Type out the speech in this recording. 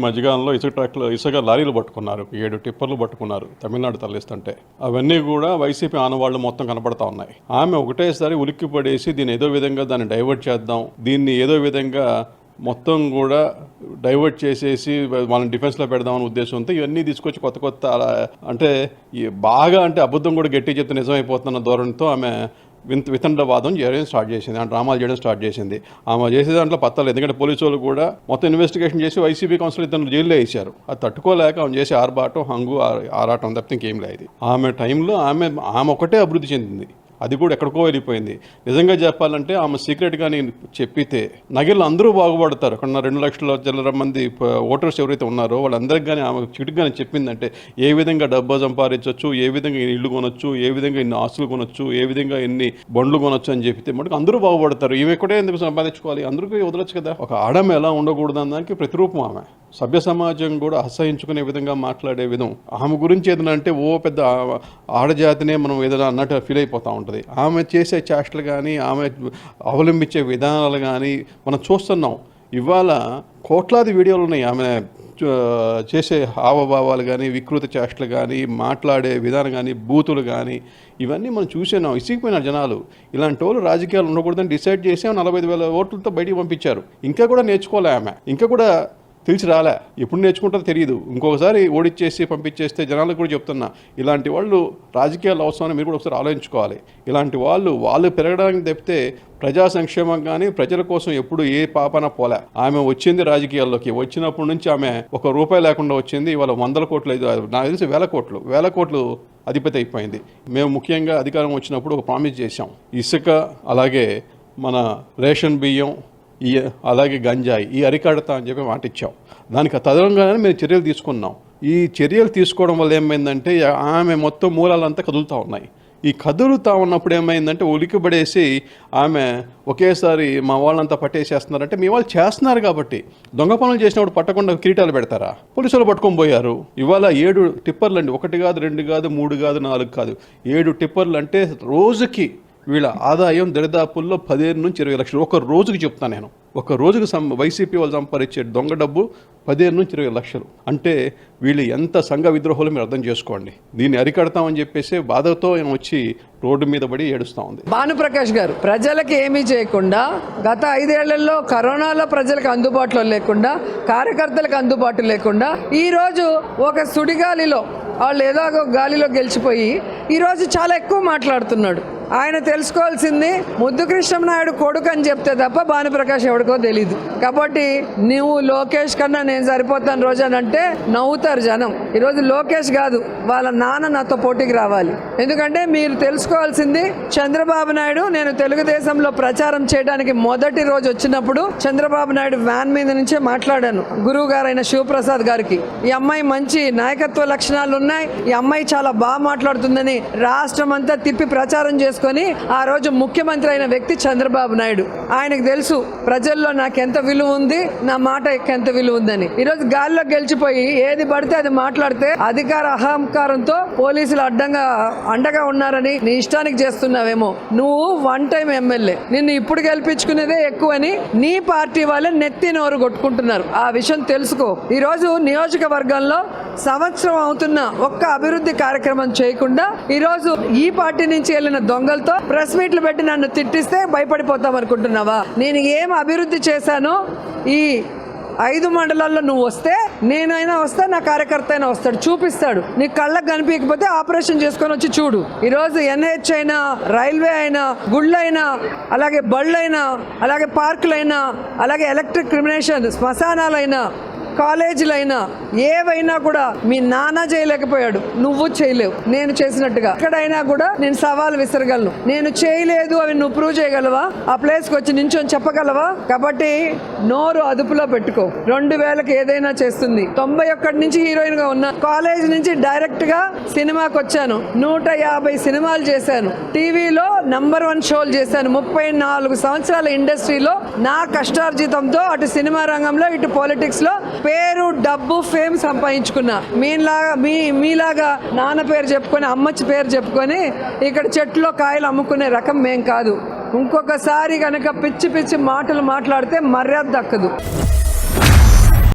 మధ్యకాలంలో ఇసుక ట్రాక్లు ఇసుక లారీలు పట్టుకున్నారు. ఏడు టిప్పర్లు పట్టుకున్నారు. తమిళనాడు తరలిస్తుంటే. అవన్నీ కూడా వైసీపీ ఆనవాళ్ళు మొత్తం కనపడతా ఉన్నాయి. ఆమె ఒకటేసారి ఉలిక్కి పడేసి దీన్ని ఏదో విధంగా దాన్ని డైవర్ట్ చేద్దాం. దీన్ని ఏదో విధంగా మొత్తం కూడా డైవర్ట్ చేసేసి వాళ్ళని డిఫెన్స్లో పెడదామనే ఉద్దేశంతో ఇవన్నీ తీసుకొచ్చి కొత్త కొత్త అలా అంటే బాగా అంటే అబద్ధం కూడా గట్టి చెప్తే నిజమైపోతున్న ధోరణితో ఆమె వింత వితండవాదం చేయడం స్టార్ట్ చేసింది. ఆ డ్రామాలు చేయడం స్టార్ట్ చేసింది. ఆమె చేసే దాంట్లో పత్తలేదు. ఎందుకంటే పోలీసు వాళ్ళు కూడా మొత్తం ఇన్వెస్టిగేషన్ చేసి వైసీపీ కౌన్సిల్ ఇద్దరు జైల్లో వేశారు. అది తట్టుకోలేక ఆమె చేసే ఆర్భాటం హంగు ఆ- ఆరాటం తప్పితే ఇంకేం లేదు. ఆమె టైంలో ఆమె ఆమె ఒకటే అభివృద్ధి చెందింది. అది కూడా ఎక్కడికో వెళ్ళిపోయింది. నిజంగా చెప్పాలంటే ఆమె సీక్రెట్గా నేను చెప్పితే నగిళ్ళు అందరూ బాగుపడతారు. అక్కడ రెండు లక్షల చిల్లర మంది ఓటర్స్ ఎవరైతే ఉన్నారో వాళ్ళందరికీ కానీ ఆమె చిటుగానే చెప్పిందంటే ఏ విధంగా డబ్బు సంపాదించవచ్చు ఏ విధంగా ఇల్లు కొనొచ్చు ఏ విధంగా ఇన్ని ఆస్తులు కొనొచ్చు ఏ విధంగా ఎన్ని బండ్లు కొనొచ్చు అని చెప్తే మనకు అందరూ బాగుపడతారు. ఈమె కూడా ఎందుకు సంపాదించుకోవాలి? అందరికీ వదలొచ్చు కదా. ఒక ఆడమ ఎలా ఉండకూడదు దానికి ప్రతిరూపం ఆమె. సభ్య సమాజం కూడా అసహించుకునే విధంగా మాట్లాడే విధం. ఆమె గురించి ఏదైనా అంటే ఓ పెద్ద ఆడజాతినే మనం ఏదైనా అన్నట్టు ఫీల్ అయిపోతూ ఉంటుంది. ఆమె చేసే చేష్టలు కానీ ఆమె అవలంబించే విధానాలు కానీ మనం చూస్తున్నాం. ఇవాళ కోట్లాది వీడియోలు ఉన్నాయి. ఆమె చేసే హావభావాలు కానీ వికృత చేష్టలు కానీ మాట్లాడే విధానం కానీ బూతులు కానీ ఇవన్నీ మనం చూసేనాం. ఇసిగిపోయిన జనాలు. ఇలాంటి వాళ్ళు రాజకీయాలు ఉండకూడదని డిసైడ్ చేసి నలభై ఐదు వేల ఓట్లతో బయటికి పంపించారు. ఇంకా కూడా నేర్చుకోలే ఆమె. ఇంకా కూడా తెలిసి రాలే. ఎప్పుడు నేర్చుకుంటారో తెలియదు ఇంకొకసారి ఓడిచ్చేసి పంపించేస్తే జనాలకు కూడా చెప్తున్నా ఇలాంటి వాళ్ళు రాజకీయాలు అవసరమని మీరు కూడా ఒకసారి ఆలోచించుకోవాలి. ఇలాంటి వాళ్ళు వాళ్ళు పెరగడానికి తప్పితే ప్రజా సంక్షేమం కానీ ప్రజల కోసం ఎప్పుడు ఏ పాపన పోలే. ఆమె వచ్చింది రాజకీయాల్లోకి. వచ్చినప్పటి నుంచి ఆమె ఒక రూపాయి లేకుండా వచ్చింది. ఇవాళ వందల కోట్లు ఐదు నాకు తెలిసి వేల కోట్లు. వేల కోట్లు అధిపతి అయిపోయింది. మేము ముఖ్యంగా అధికారం వచ్చినప్పుడు ఒక ప్రామిస్ చేశాం. ఇసుక అలాగే మన రేషన్ బియ్యం ఈ అలాగే గంజాయి ఈ అరికడతా అని చెప్పి మాట ఇచ్చాం. దానికి తదనంగానే మేము చర్యలు తీసుకున్నాం. ఈ చర్యలు తీసుకోవడం వల్ల ఏమైందంటే ఆమె మొత్తం మూలాలంతా కదులుతూ ఉన్నాయి. ఈ కదులుతా ఉన్నప్పుడు ఏమైందంటే ఉలికిబడేసి ఆమె ఒకేసారి మా వాళ్ళంతా పట్టేసేస్తున్నారంటే మీ వాళ్ళు చేస్తున్నారు కాబట్టి దొంగ పనులు చేసినప్పుడు పట్టకుండా కిరీటాలు పెడతారా? పోలీసులు పట్టుకొని పోయారు. ఇవాళ ఏడు టిప్పర్లు అండి ఒకటి కాదు రెండు కాదు మూడు కాదు నాలుగు కాదు. ఏడు టిప్పర్లు అంటే రోజుకి వీళ్ళ ఆదాయం దరిదాపుల్లో పదిహేను నుంచి ఇరవై లక్షలు. ఒక రోజుకి చెప్తాను నేను. ఒక రోజుకి సం వైసీపీ వాళ్ళు సంపాదించే దొంగ డబ్బు పదిహేను నుంచి ఇరవై లక్షలు. అంటే వీళ్ళు ఎంత సంఘ విద్రోహాలు మీరు అర్థం చేసుకోండి. దీన్ని అరికడతామని చెప్పేసి బాధతో ఆయన వచ్చి రోడ్డు మీద పడి ఏడుస్తా ఉంది. భానుప్రకాష్ గారు ప్రజలకు ఏమీ చేయకుండా గత ఐదేళ్ళలో కరోనాలో ప్రజలకు అందుబాటులో లేకుండా కార్యకర్తలకు అందుబాటు లేకుండా ఈరోజు ఒక సుడిగాలిలో వాళ్ళు ఏదో ఒక గాలిలో గెలిచిపోయి ఈరోజు చాలా ఎక్కువ మాట్లాడుతున్నాడు. ఆయన తెలుసుకోవాల్సింది ముద్దు కృష్ణనాయుడు కొడుకు అని చెప్తే తప్ప భానుప్రకాష్ ఎవడికో తెలీదు. కాబట్టి నువ్వు లోకేష్ కన్నా నేను సరిపోతాను రోజు అని అంటే నవ్వుతారు జనం. ఈరోజు లోకేష్ కాదు వాళ్ళ నాన్న నాతో పోటీకి రావాలి. ఎందుకంటే మీరు తెలుసుకోవాల్సింది చంద్రబాబు నాయుడు నేను తెలుగుదేశంలో ప్రచారం చేయడానికి మొదటి రోజు వచ్చినప్పుడు చంద్రబాబు నాయుడు వ్యాన్ మీద నుంచే మాట్లాడాను గురువు గారైన శివప్రసాద్ గారికి. ఈ అమ్మాయి మంచి నాయకత్వ లక్షణాలు ఉన్నాయి ఈ అమ్మాయి చాలా బాగా మాట్లాడుతుందని రాష్ట్రం అంతా తిప్పి ప్రచారం చేసుకు చేసుకొని ఆ రోజు ముఖ్యమంత్రి అయిన వ్యక్తి చంద్రబాబు నాయుడు. ఆయనకు తెలుసు ప్రజల్లో నాకు ఎంత విలువ ఉంది నా మాట ఎంత విలువ ఉందని. ఈరోజు గాల్లో గెలిచిపోయి ఏది పడితే అది మాట్లాడితే అధికార అహంకారంతో పోలీసులు అడ్డంగా అండగా ఉన్నారని నీ ఇష్టానికి చేస్తున్నావేమో. నువ్వు వన్ టైం ఎమ్మెల్యే. నిన్ను ఇప్పుడు గెలిపించుకునేదే ఎక్కువని నీ పార్టీ వాళ్ళే నెత్తి నోరు కొట్టుకుంటున్నారు. ఆ విషయం తెలుసుకో. ఈరోజు నియోజకవర్గంలో సంవత్సరం అవుతున్న ఒక్క అభివృద్ధి కార్యక్రమం చేయకుండా ఈరోజు ఈ పార్టీ నుంచి వెళ్ళిన దొంగలతో ప్రెస్ మీట్లు పెట్టి నన్ను తిట్టిస్తే భయపడిపోతాం అనుకుంటున్నావా? నేను ఏం అభివృద్ధి చేశానో ఈ ఐదు మండలాల్లో నువ్వు వస్తే నేనైనా వస్తా నా కార్యకర్త అయినా వస్తాడు చూపిస్తాడు. నీ కళ్ళకు కనిపించకపోతే ఆపరేషన్ చేసుకొని వచ్చి చూడు. ఈరోజు ఎన్హెచ్ అయినా రైల్వే అయినా గుళ్ళైనా అలాగే బళ్ళైనా అలాగే పార్కులైనా అలాగే ఎలక్ట్రిక్ క్రిమినేషన్ శ్మశానాలైనా కాలేజీలైనా ఏవైనా కూడా మీ నాన్న చేయలేకపోయాడు నువ్వు చేయలేవు నేను చేసినట్టుగా. ఎక్కడైనా కూడా నేను సవాల్ విసరగలను. నేను చేయలేదు అవి నువ్వు ప్రూవ్ చేయగలవా? ఆ ప్లేస్కి వచ్చి నించొని చెప్పగలవా? కాబట్టి నోరు అదుపులో పెట్టుకో. రెండు వేలకు ఏదైనా చేస్తుంది. తొంభై ఒక్కటి నుంచి హీరోయిన్గా ఉన్నా కాలేజ్ నుంచి డైరెక్ట్గా సినిమాకి వచ్చాను. నూట యాభై సినిమాలు చేశాను. టీవీలో నంబర్ వన్ షోలు చేశాను. ముప్పై నాలుగు సంవత్సరాల ఇండస్ట్రీలో నా కష్టార్జితంతో అటు సినిమా రంగంలో ఇటు పాలిటిక్స్లో పేరు డబ్బు ఫేమ్ సంపాదించుకున్నా. మీలాగా మీ మీలాగా నాన్న పేరు చెప్పుకొని అమ్మచ్చి పేరు చెప్పుకొని ఇక్కడ చెట్లో కాయలు అమ్ముకునే రకం మేం కాదు. ఇంకొకసారి కనుక పిచ్చి పిచ్చి మాటలు మాట్లాడితే మర్యాద దక్కదు.